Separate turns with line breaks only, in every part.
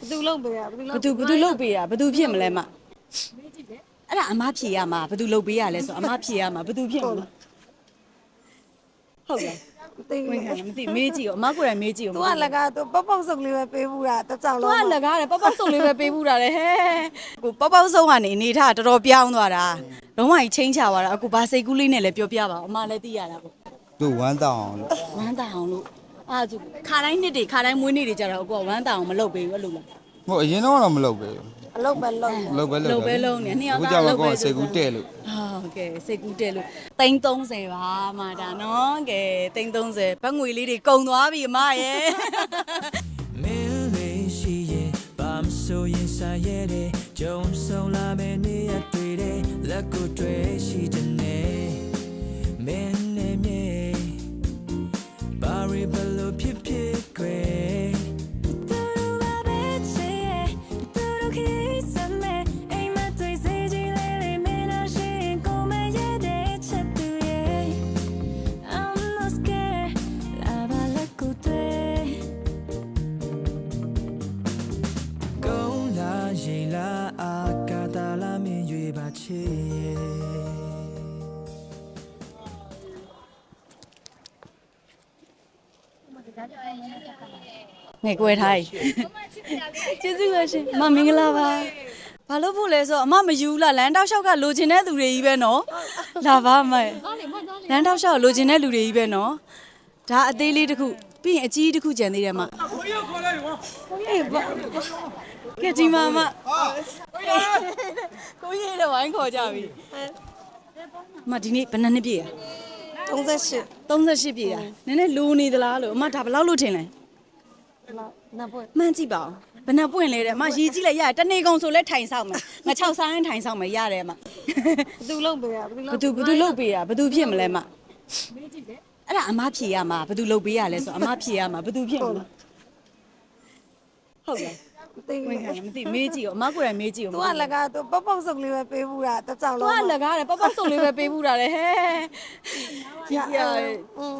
ဘသူလုပ်ပေးရဘသူ
ဘ
လုပ်
သူဘသူလုတ်ပေးတာဘသူဖြစ်မလဲမအဲ့ဒါအမဖြေရမှာဘသူလုတ်ပေးရလဲဆိုအမဖြေရမှာဘသူဖြစ်မလဲဟုတ်လား
သိ
ဝင်ခံလားမသိမေးကြည့်ရောအမကိုယ်တိုင်မေးကြည့်ရော
သူကလကားသူပေါက်ပေါက်စုပ်လေးပဲပေးဘူးတာတစ်ကြောင်
သူ
လုံး
ကလကားတယ်ပေါက်ပေါက်စုံလေးပဲပေးဘူးတာလေဟဲကိုပေါက်ပေါက်စုံကနေအနေထားတော်တော်ပြောင်းသွားတာလုံးဝကြီးချင်းချသွားတာအခုဘာစိတ်ကူးလေးနဲ့လည်းပြောပြပါဦးအမလည်းသိရတာပေါ့
သူဝမ်းတောင်းအောင်လို့
ဝမ်းတာအောင်လို့ အာသူခါတိုင်းနှစ်တွေခါတိုင်းမွေးနေ့တွေကြတော့ကိုကဝမ်းတာအောင်မလုပ်ပေးဘူးအဲ့လိုလား
ဟိုအရင်တော့တော့မလုပ်ပဲ
အလုပ်ပဲလုပ်နေ
လုပ်ပဲ
လုပ်ပဲလုပ်နေနှစ်ယောက်
အခု
သား
ကြောက်
လုပ်ပဲ
ကောစိတ်ကူးတဲ့လို့
ဟုတ်ကဲ့စိတ်ကူးတဲ့လို့တိန်း30ပါမဒါနော်ကဲတိန်း30ဘတ်ငွေလေးတွေကုန်သွားပြီအမရဲ့
မင်းလေးရှိရင်ဘာမဆိုရင်ဆိုင်ရတဲ့ကြုံဆုံလာမယ့်နေ့ရက်တွေတဲ့လက်ကိုတွေ့ရှိတဲ့
ငယ်ကွဲထားကြီးကျေးဇူးပါရှင်အမမင်္ဂလာပါဘာလို့ဖို့လဲဆိုတော့အမမယူဘူးလားလမ်းတောက်လျှောက်ကလိုချင်တဲ့လူတွေကြီးပဲနော်လာပါအမလမ်းတောက်လျှောက်လိုချင်တဲ့လူတွေကြီးပဲနော်ဒါအသေးလေးတစ်ခုပြီးရင်အကြီးတစ်ခုကြံသေးတယ်အမကဲဒီမှာအမကိုကြီးတော့ဝိုင်းခေါ်ကြပြီအမဒီနေ့ဘယ်နှစ်နှစ်ပြည့်ရ
38
38ပြည့်ရနည်းနည်းလိုနေသလားလို့အမဒါဘယ်လောက်လို့ထင်လဲ
လောက်နပ်ပွဲ
မှန်းကြည့်ပါဦးဘယ်နှပွင့်လဲတဲ့အမရီကြည့်လိုက်ရတယ်တနေကုန်ဆိုလဲထိုင်ဆောင်မယ်ငါ6ဆိုင်းထိုင်ဆောင်မယ်ရတယ်အမ
ဘသူလုပ်ပေးရဘသူ
ဘသူဘသူလုတ်ပေးတာဘသူဖြစ်မလဲမအဲ့ဒါအမဖြေရမှာဘသူလုတ်ပေးရလဲဆိုအမဖြေရမှာဘသူဖြစ်မလဲဟုတ်လား
သိ
ဝင်ခံလားမသိမေးကြည့်ရောအမကိုယ်တိုင်မေးကြည့်ရော
သူကလကားသူပေါက်ပေါက်စုပ်လေးပဲပေးဘူးတာတစ်ကြောင်
သူ
လုံး
ကလကားတယ်ပေါက်ပေါက်စုံလေးပဲပေးဘူးတာလေဟဲဒီရ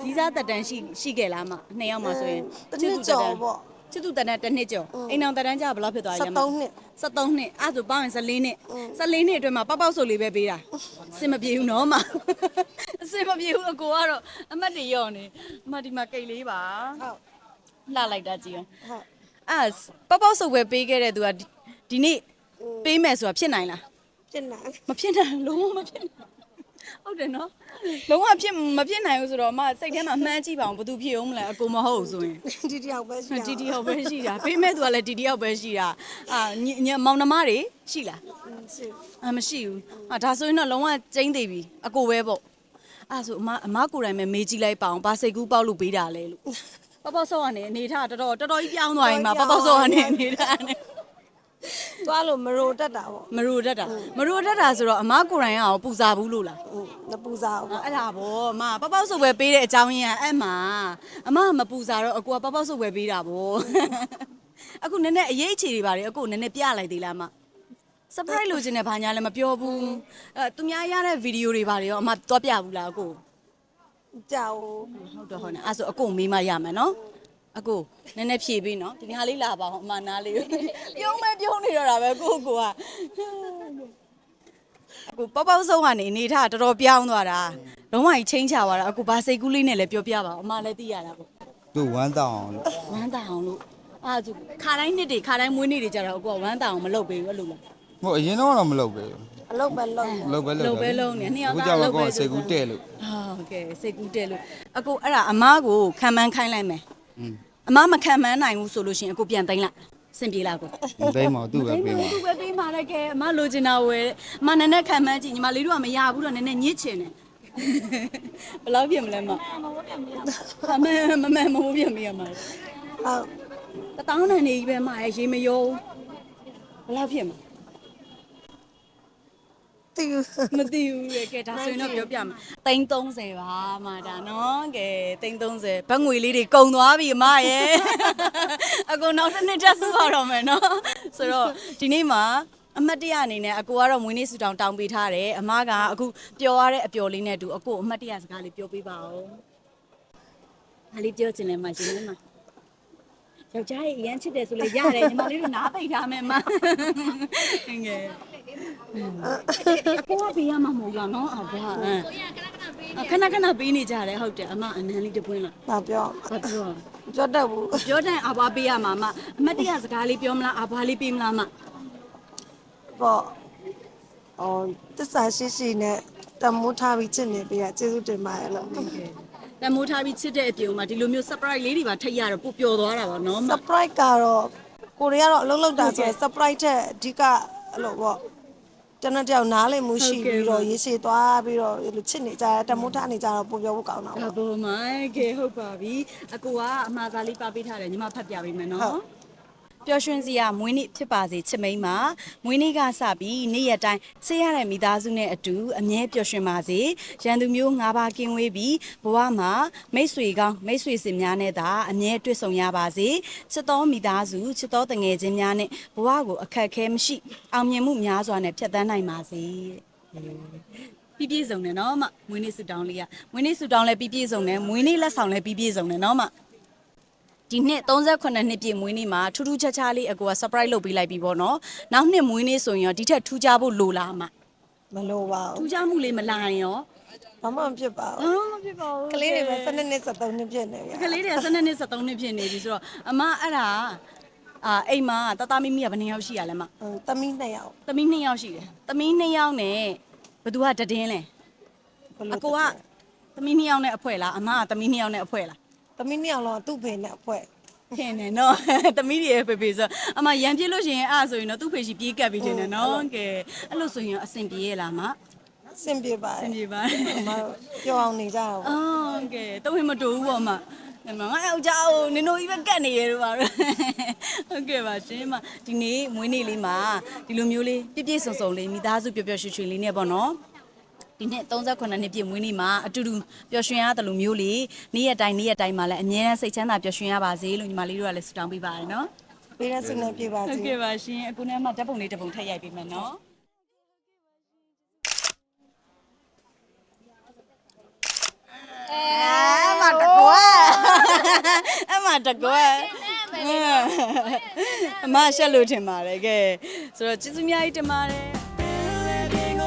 ဒီစားတက်တန်းရှိရှိခဲ့လားမနှစ်ယောက်မှဆိုရင်
တစ်နှစ်ကျော်ပေါ့
ချစ်သူတက်တန်းတစ်နှစ်ကျော်အိမ်အောင်တက်တန်းကြာဘယ်လောက်ဖြစ်သွားလဲမ
73နှစ်
73နှစ်အဲ့ဒါဆိုပေါင်းရင်14နှစ်14နှစ်အတွင်းမှာပေါက်ပေါက်ဆိုလေးပဲပေးတာအစင်မပြေဘူးနော်မအစင်မပြေဘူးအကိုကတော့အမတ်တွေရော့နေအမတ်ဒီမှာကိတ်လေးပါ
ဟုတ်
လှလိုက်တာကြည့်အောင်
ဟုတ်
အဲ့ပေါက်ပေါက်ဆိုပဲပေးခဲ့တဲ့သူကဒီဒီနေ့ပေးမယ်ဆိုတာဖြစ်နိုင်လား
ဖြစ်နေ
မဖြစ်နိုင်လုံးဝမဖြစ်နိုင်ဟုတ်တယ်နော်လုံးဝဖြစ်မဖြစ်နိုင်ဘူးဆိုတော့အမစိတ်ထဲမှာမှန်းကြည့်ပါအောင်ဘယ်သူဖြစ်အောင်မလဲအကိုမဟုတ်ဘူးဆိုရင်
ဒီတယောက်ပဲရှိ
တီတီဟုတ်ပဲရှိတာပေးမဲ့သူကလည်းတီတီဟုတ်ပဲရှိတာအာညညမောင်နှမတွေရှိလား
ရှိ
အာမရှိဘူးအာဒါဆိုရင်တော့လုံးဝကျင်းသေးပြီအကိုပဲပေါ့အဲ့ဒါဆိုအမအမကိုယ်တိုင်ပဲမေးကြည့်လိုက်ပါအောင်ဘာစိတ်ကူးပေါက်လို့ပေးတာလဲလို့ ပေါက်ပေါက်ဆော့ကနေအနေထားတော်တော်တော်တော်ကြီးပြောင်းသွားရင်မှာပေါက်ပေါက်ဆော့ကနေအနေထားနဲ့
သွားလို့မရိုတက်တာပေါ့
မရူတတ်တာမရူတတ်တာဆိုတော့အမကိုယ်တိုင်ကရောပူစားဘူးလို့လား
ဟုတ်မပူစားဘူးပေါ့
အဲ့ဒါဗောအမပေါက်ပေါက်ဆုပ်ပဲပေးတဲ့အကြောင်းရင်းကအဲ့မှာအမကမပူစားတော့အကူကပေါက်ပေါက်ဆုပ်ပဲပေးတာဗောအခုနည်းနည်းအရေးအခြေတွေပါတယ်အကူနည်းနည်းပြလိုက်သေးလားအမ surprise လို့ခြင်းနဲ့ဘာညာလည်းမပြောဘူးအဲသူများရတဲ့ဗီဒီယိုတွေပါတယ်ရောအမသွားပြဘူးလားအကို
ကြောက်
ဟုတ်တော့ဟုတ်နေအဲ့ဆိုအကိုမေးမရမယ်နော်အကိုနည်းနည်းဖြည့်ပေးနော်ဒီညာလေးလာပါအောင်အမနားလေးပြုံးမဲပြုံးနေတော့တာပဲကိုကိုကအခုပေါက်ပေါက်ဆုံးကနေအနေထားတော်တော်ပြောင်းသွားတာလုံးဝကြီးချင်းချသွားတာအခုဘာစိတ်ကူးလေးနဲ့လည်းပြောပြပါဦးအမလည်းသိရတာပေါ့
သူဝမ်းတောင်းအောင်လို့
ဝမ်းတာအောင်လို့အာသူခါတိုင်းနှစ်တွေခါတိုင်းမွေးနေ့တွေကြတော့အခုကဝမ်းတာအောင်မလုပ်ပေးဘူးအဲ့လိုလား
ဟိုအရင်တော့တော့မလုပ်ပဲ
အလုပ်ပဲလုပ်နေ
လုပ်ပဲလုပ်
လုပ်ပဲလုပ်နေနှစ်ယောက်
အခု
သား
ကြောက်
လုပ်ပဲ
ကောစိတ်ကူးတဲ့လို့
ဟုတ်ကဲ့စိတ်ကူးတဲ့လို့အခုအဲ့ဒါအမကိုခံမှန်းခိုင်းလိုက်မယ်
อืม
အမမခံမှန်းနိုင်ဘူးဆိုလို့ရှိရင်အခုပြန်သိမ်းလိုက်စင်ပြေလားကို
မသိမ်းပါဘူးသူ့ပဲပေးမှာ
သူပဲပေးမှာလည်းကဲအမလိုချင်တာဝယ်အမနည်းနည်းခံမှန်းကြည့်ညီမလေးတို့ကမရဘူးတော့နည်းနည်းညစ်ချင်တယ်ဘယ်လောက်ပြင်မလဲမအမေမမမမိုးပြင်မိရမှာ
ဟုတ်
တတောင်းတန်နေကြီးပဲမရဲ့ရေမယုံဘယ်လောက်ဖြစ်မှာ
တီး
မသိဘူးလေကဲဒါဆိုရင်တော့ပြောပြမယ်သိန်း30ပါမဒါနော်ကဲသိန်း30ဘတ်ငွေလေးတွေကုန်သွားပြီအမရဲ့အကုန်နောက်တစ်နှစ်တက်စုရတော့မယ်နော်ဆိုတော့ဒီနေ့မှာအမတ်တရအနေနဲ့အကိုကတော့မွေးနေ့ဆူတောင်းတောင်းပေးထားတယ်အမကအခုပျော်ရတဲ့အပျော်လေးနဲ့အတူအကိုအမတ်တရစကားလေးပြောပေးပါဦး။ဘာလေးပြောချင်လဲမရှင်မ။ရယောက်ျားရဲ့အရန်ချစ်တယ်ဆိုလေရတယ်ညီမလေးတို့နားပိတ်ထားမယ်မငငယ်အ ကိုကပေးရမှာမဟုတ်လားနော်အဘွားခဏခဏပေးနေကြတယ်ဟုတ်တယ်အမအနန်းလေးတပွင့်လား။
ဘာပြော
ဘာပြော
ပြောတတ်ဘူး
ပြောတဲ့အဘွားပေးရမှာမအမတ်တရစကားလေးပြောမလားအဘွားလေးပေးမလားမ။
ပေါ့။အော်တစ္ဆာရှိရှိနဲ့တမိုးထားပြီးချစ်နေပေးရကျေးဇူးတင်ပါတယ်လို့
တမိုးထားပြီးချစ်တဲ့အပြင်မှာဒီလိုမျိုး surprise လေးတွေပါထိတ်ရတော့ပို့ပျော်သွားတာပါနော်မ
surprise ကတော့ကိုရီးယားတော့အလုံးလုံးတာဆိုရင် surprise တဲ့အဓိကအဲ့လိုပေါ့ ကျွန်တော်တယောက်နားလည်မှုရှိပြီးတော့ရေရှည်သွားပြီးတော့အဲ့လိုချစ်နေကြတယ်တမိုးထားနေကြတော့ပုံပြောဖို့ကောင်းတာ
ဒါ
ပေါ့
ပေါ်မှာကဲဟုတ်ပါပြီအကူကအမှားစားလေးပါပေးထားတယ်ညီမဖတ်ပြပေးမယ်နော် ပျော်ရွှင်စရာမွေးနေ့ဖြစ်ပါစေချစ်မိန်းမှာမွေးနေ့ကစပြီးနေ့ရက်တိုင်းဆေးရတဲ့မိသားစုနဲ့အတူအမြဲပျော်ရွှင်ပါစေရန်သူမျိုး၅ပါးကင်းဝေးပြီးဘဝမှာမိတ်ဆွေကောင်းမိတ်ဆွေစင်များနဲ့သာအမြဲတွေ့ဆုံရပါစေချစ်တော်မိသားစုချစ်တော်တငယ်ချင်းများနဲ့ဘဝကိုအခက်အခဲမရှိအောင်မြင်မှုများစွာနဲ့ဖြတ်သန်းနိုင်ပါစေတဲ့ပြည့်ပြည့်စုံတယ်နော်မမွေးနေ့ဆူတောင်းလေးကမွေးနေ့ဆူတောင်းလည်းပြည့်ပြည့်စုံတယ်မွေးနေ့လက်ဆောင်လည်းပြည့်ပြည့်စုံတယ်နော်မ ဒီနှစ်38နှစ်ပြည့်မွေးနေ့မှာထူးထူးခြားခြားလေးအကူက surprise လုပ်ပေးလိုက်ပြီပေါ့နော်နောက်နှစ်မွေးနေ့ဆိုရင်ရောဒီထက်ထူးခြားဖို့လိုလားမ
မလိုပါ
ထူး
ဘူး
ခြားမှုလေးမလာရင်ရော
ဘာမှမဖြစ်ပါဘူး
အော်မဖြစ်ပါဘူး
ကလေးတွေပဲ12နှစ်13နှစ်ဖြစ်နေပြီ
ကလေးတွေက12နှစ်13နှစ်ဖြစ်နေပြီဆိုတော့အမအဲ့ဒါအာအိမ်မှာတသားမိမိကဘယ်နှစ်ယောက်ရှိရလဲမ
ဟိုသမီးနှစ်ယောက်
သမီး2ယောက်ရှိတယ်သမီး2ယောက်နဲ့ဘသူကတည်င်းလဲ
ဘယ်
အ
လို
ကိုကသမီး2ယောက်နဲ့အဖွဲလားအမကသမီး2ယောက်နဲ့အဖွဲလား
သမီးနှစ်ယောက်လုံးသူ့ဖေနဲ့အဖွဲ
ထင်တယ်နော်သမီးတွေရဲ့ဖေဖေဆိုအမရံပြစ်လို့ရှိရင်အဲ့ဒါဆိုရင်တော့သူ့ဖေရှိပြေးကပ်ပြီးထင်တယ်နော်ကဲအဲ့လိုဆိုရင်အဆင်ပြေရဲ့လားမ
အဆင်ပြေပါ
အ
တ
ဆင်
ယ်
ပြေပါ
အမတို့ပြောအောင်နေကြတော့ပေါ့
အော်ကဲတော့ဝင်မတူဘူးပေါ့မအမငါယောက်ျားကိုနင်တို့ကြီးပဲကတ်နေရတော့ပါတော့ဟုတ်ကဲ့ပါရှင်မဒီနေ့မွေးနေ့လေးမှာဒီလိုမျိုးလေးပြည့်ပြည့်စုံစုံလေးမိသားစုပျော်ပျော်ရွှင်ရွှင်လေးနဲ့ပေါ့နော် ဒီနှစ်38နှစ်ပြည့်မွေးနေ့မှာအတူတူပျော်ရွှင်ရတယ်လို့မျိုးလေးနေ့ရက်တိုင်းနေ့ရက်တိုင်းမှာလည်းအမြဲတမ်းစိတ်ချမ်းသာပျော်ရွှင်ရပါစေလို့ညီမလေးတို့ကလည်းဆုတောင်းပေးပါတယ်နော်
ပေးတဲ့စိတ်နဲ့ပြေပါ
ဟု
စေ
တ်ကဲ့ပါရှင်အခုနဲ့မှဓာတ်ပုံလေးတစ်ပုံထပ်ရိုက်ပေးမယ်နော်အမတကွာအမတကွာအမရှက်လို့ထင်ပါတယ်ကဲဆိုတော့ကျေးဇူးအများကြီးတင်ပါတယ်
Bingo